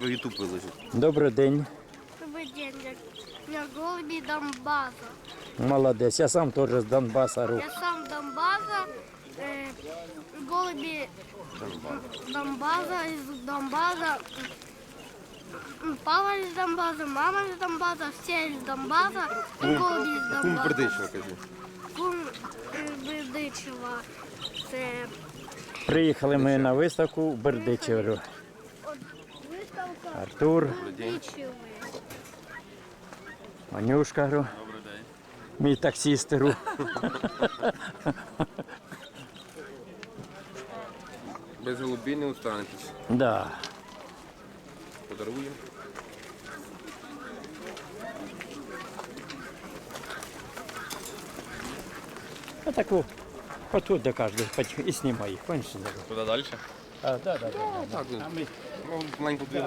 В Ютуб виложить. Добрий день. Добрый день, я, голуби Донбасса. Молодець. Я сам теж з Донбаса рух. Я сам Донбасса, э, голуби Донбасса, из Донбасса. М, Папа из Донбасса, мама из Донбасса, все из Донбасса, и голуби из Кум Бердичева, кажи. Кум е, Бердичева. Це Приїхали ми на виставку в Бердичеву. Артур. Манюшка, говорю. мій таксіст. Без голубів не устанетесь. Да. Подаруємо. А таку отут до кожного і знімай їх, конечно. Туди далі? А, да, да, да. Так, А ми ну, маленьку двигу.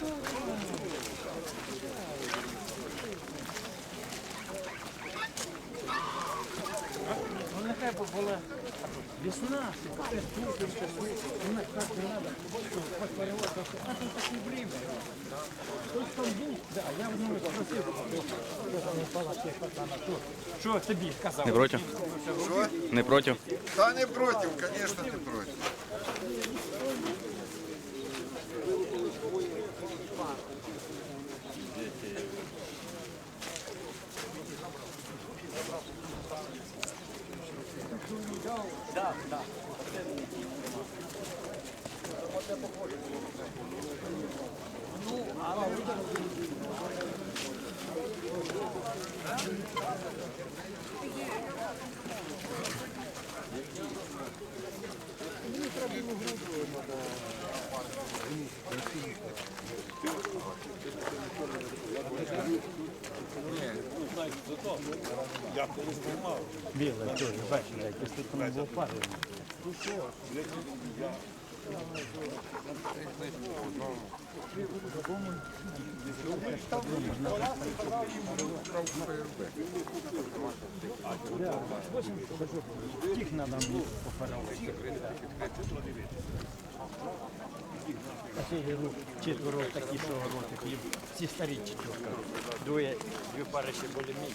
Ну нехай би була весна, а там таке время. Хтось там був, да, я в нього спросив, що там в палаці пацана, що, тобі казав? Не проти? Не проти? Да не против, конечно, не Ну, але против. Біле, теж, бачиш, якось тут воно було парено. Тих треба було пофарувати. А ці рук четверо такі, що ротик, і всі старі четверка. Двоє, дві пари ще були міні.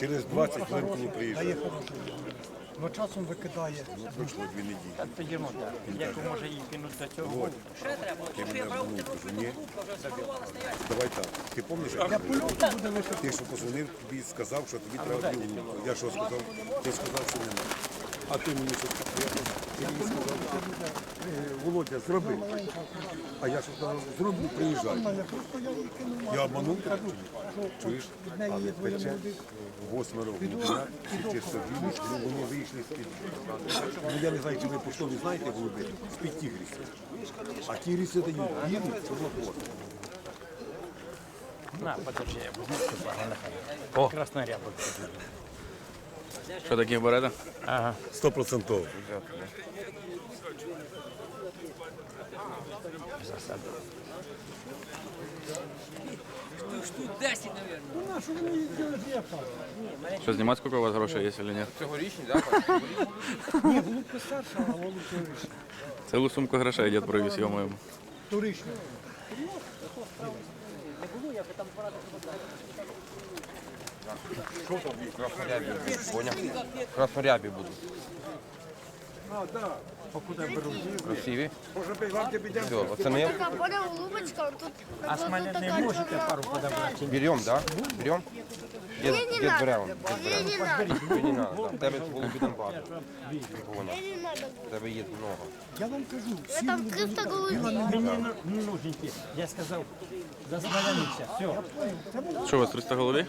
через 20 хвилин коли приїжджає. Ну часом викидає. ну пройшло дві неділі. Так підемо, так. Як може їй кинути до цього? Я мене обманув, кажу, ні. Давай так. Ти пам'ятаєш, Я польоту буде лише. ти що позвонив, тобі сказав, що тобі треба дві. Я що сказав? Ти сказав, що нема. А ти мені що сказав? Я тобі сказав, «Е, Володя, зроби. А я що сказав, зроблю, приїжджай. Я обманув тебе чи ні? Чуєш? Але пече восьмеро голубина, чи собі, ну вони вийшли з-під. Ну я не знаю, чи ви поштові знаєте голуби, з-під тігрісів. А тігріси дають білу, чорнохвосту. На, подожди, я возьму цю пару, нехай. О. Що таке берете? Ага. Стопроцентово. Засаду. Що знімати, скільки у вас грошей є, чи ні? Цьогорічні, так? Ні, голубка старша, а голубка вища. Цілу сумку грошей дід привіз, йому. Турична. Краснорябі. Поняв? Краснорябі будуть. Красиві. Все, оцінив. Така поняв, голубочка, тут А з мене не можете пару подобрати? Берем, да? Берем? Дед, Мне не дед надо. берем. Не надо. Тобі не да. В тебе голубі там багато. Поняв. Не надо. Тебе є много. Я вам кажу, Я там 300 голубей. Мені не не нужні ті. Я сказав. Все. Що у вас 300 голубів?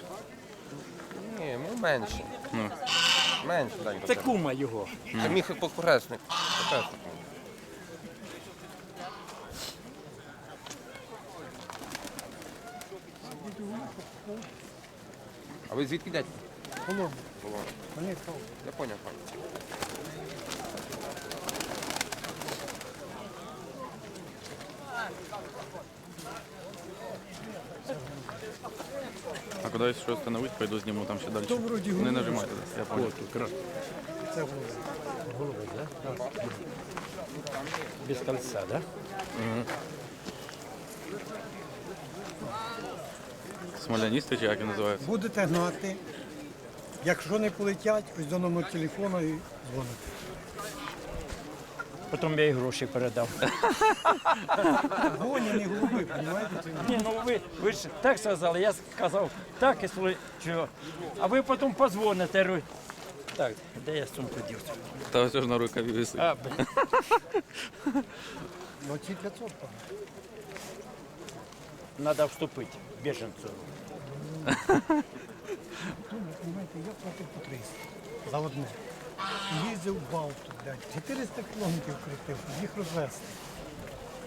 Ні, ну менше. Ну. Менше, так. Це кума його. Це мій покуресник. Покуресник. А ви звідки. Полон. Вони став. Я поняв, пане. А куди що остановить, пойду зніму там ще далі. Вроді Не нажимайте, я понял. Це. Голуби, да? Без кольца, да? Смоляністи чи як він називається? Будете гнати. Якщо не полетять, ось до номер телефону і дзвоните. Потім я і гроші передав. Гоні не голуби, розумієте? Ні, ну ви, ви ж так сказали, я сказав так і слухай, що. А ви потім позвоните. ру- Так, де я сумку дів? Та ось ж на рукаві висить. А, блін. Ну, ці 500 там. Надо вступити біженцю. Розумієте, я платив по 300 за одне. Їздив в Балту, блядь, 400 кілометрів крутив, їх розвезти.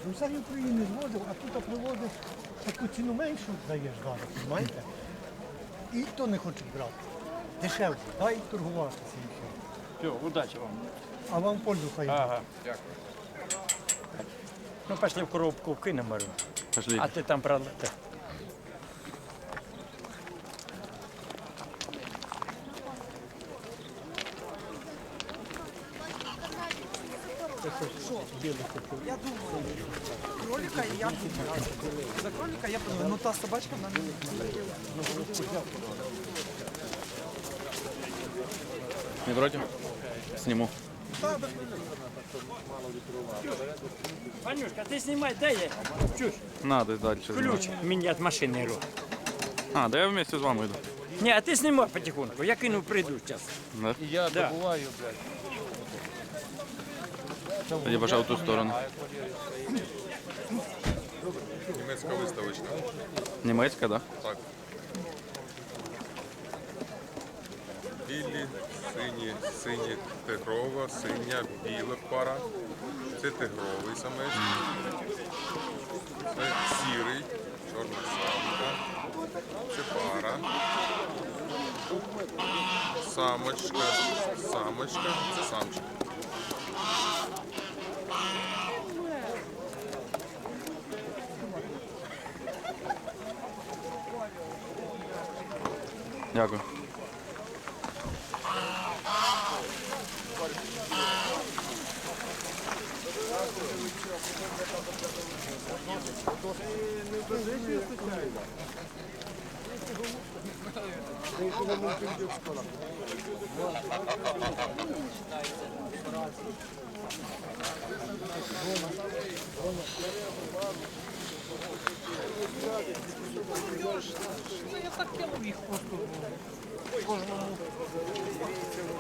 З усієї України звозив, а тут привозиш таку ціну меншу даєш зараз, розумієте? І то не хочуть брати. Дешевше, дай торгуватися і все. Все, удачі вам. А вам пользу хай. Ага. Ну, пошли в коробку кинемо. Пошли. А ти там пролети. кролика і я За кролика я подумала, ну та собачка вона не Не проти? Сніму. Ванюшка, ти знімай, де є? Чуш, Надо далі. ключ мені від машини рух. А, да я вместе з вами йду. Ні, а ти знімай потихоньку, я кину прийду зараз. Да? Я Да. добуваю, блядь. Тоді бажав ту сторону. Німецька виставочна. Німецька, да? Так. Білі, сині, сині тигрова, синя, біла пара. Це тигровий самець. Це сірий, чорна самка. Це пара. Самочка, самочка, це самчик. Дякую. Ну я хотел их просто кожному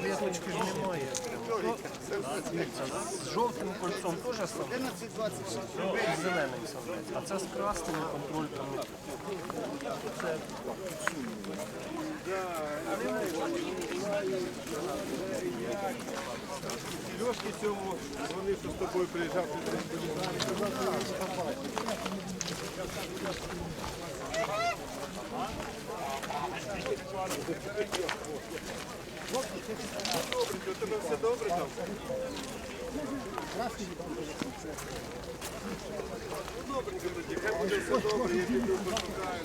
клеточки ж немає. З жовтим кольцом теж самець, з зеленим самець. А це з красними контрольками. Це Льошки цьому вони що з тобою приїжджати. казав, що у тебе все добре там? Добре, хай буде все добре, я люблю пошукаю.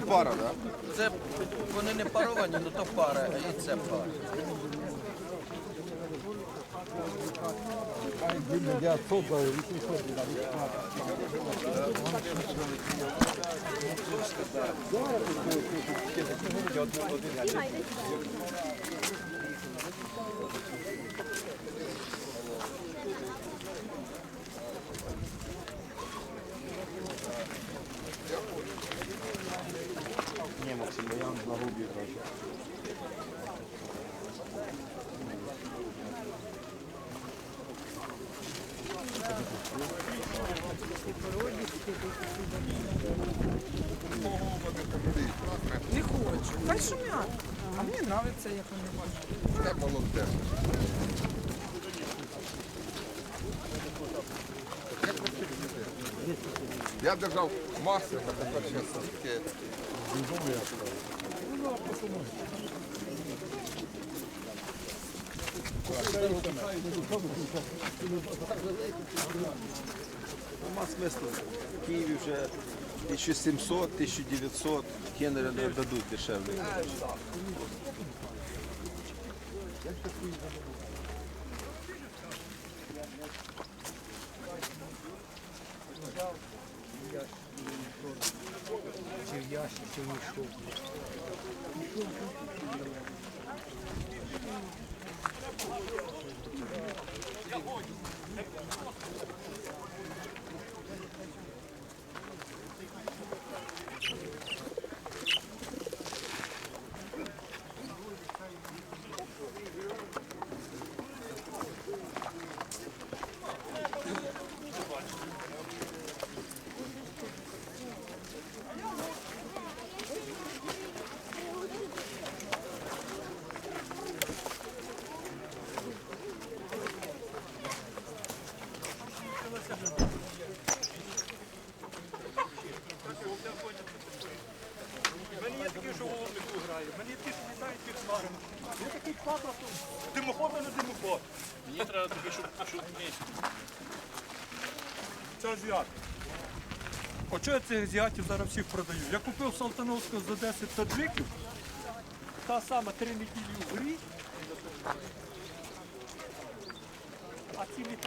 пара, так? Це вони не паровані, ну то пара, і це пара. Не хочу. Хай шумять. А подобається, як вони бачать. Це молоде. Я держав маси, а тепер зараз таке. Нема смислу. В Києві вже 1700, 1900, генери не дадуть дешевле. чи в ящик, чи в мішок. Мені є такі, що головнику грає, мені є ті, що літають під хмарами. Є такий патрос, димоход а не димоход. Мені треба тобі, щоб, щоб Це азіати. Хоча чого я цих азіатів зараз всіх продаю? Я купив Салтановського за 10 таджиків, та сама три неділі в грі, а ці літають.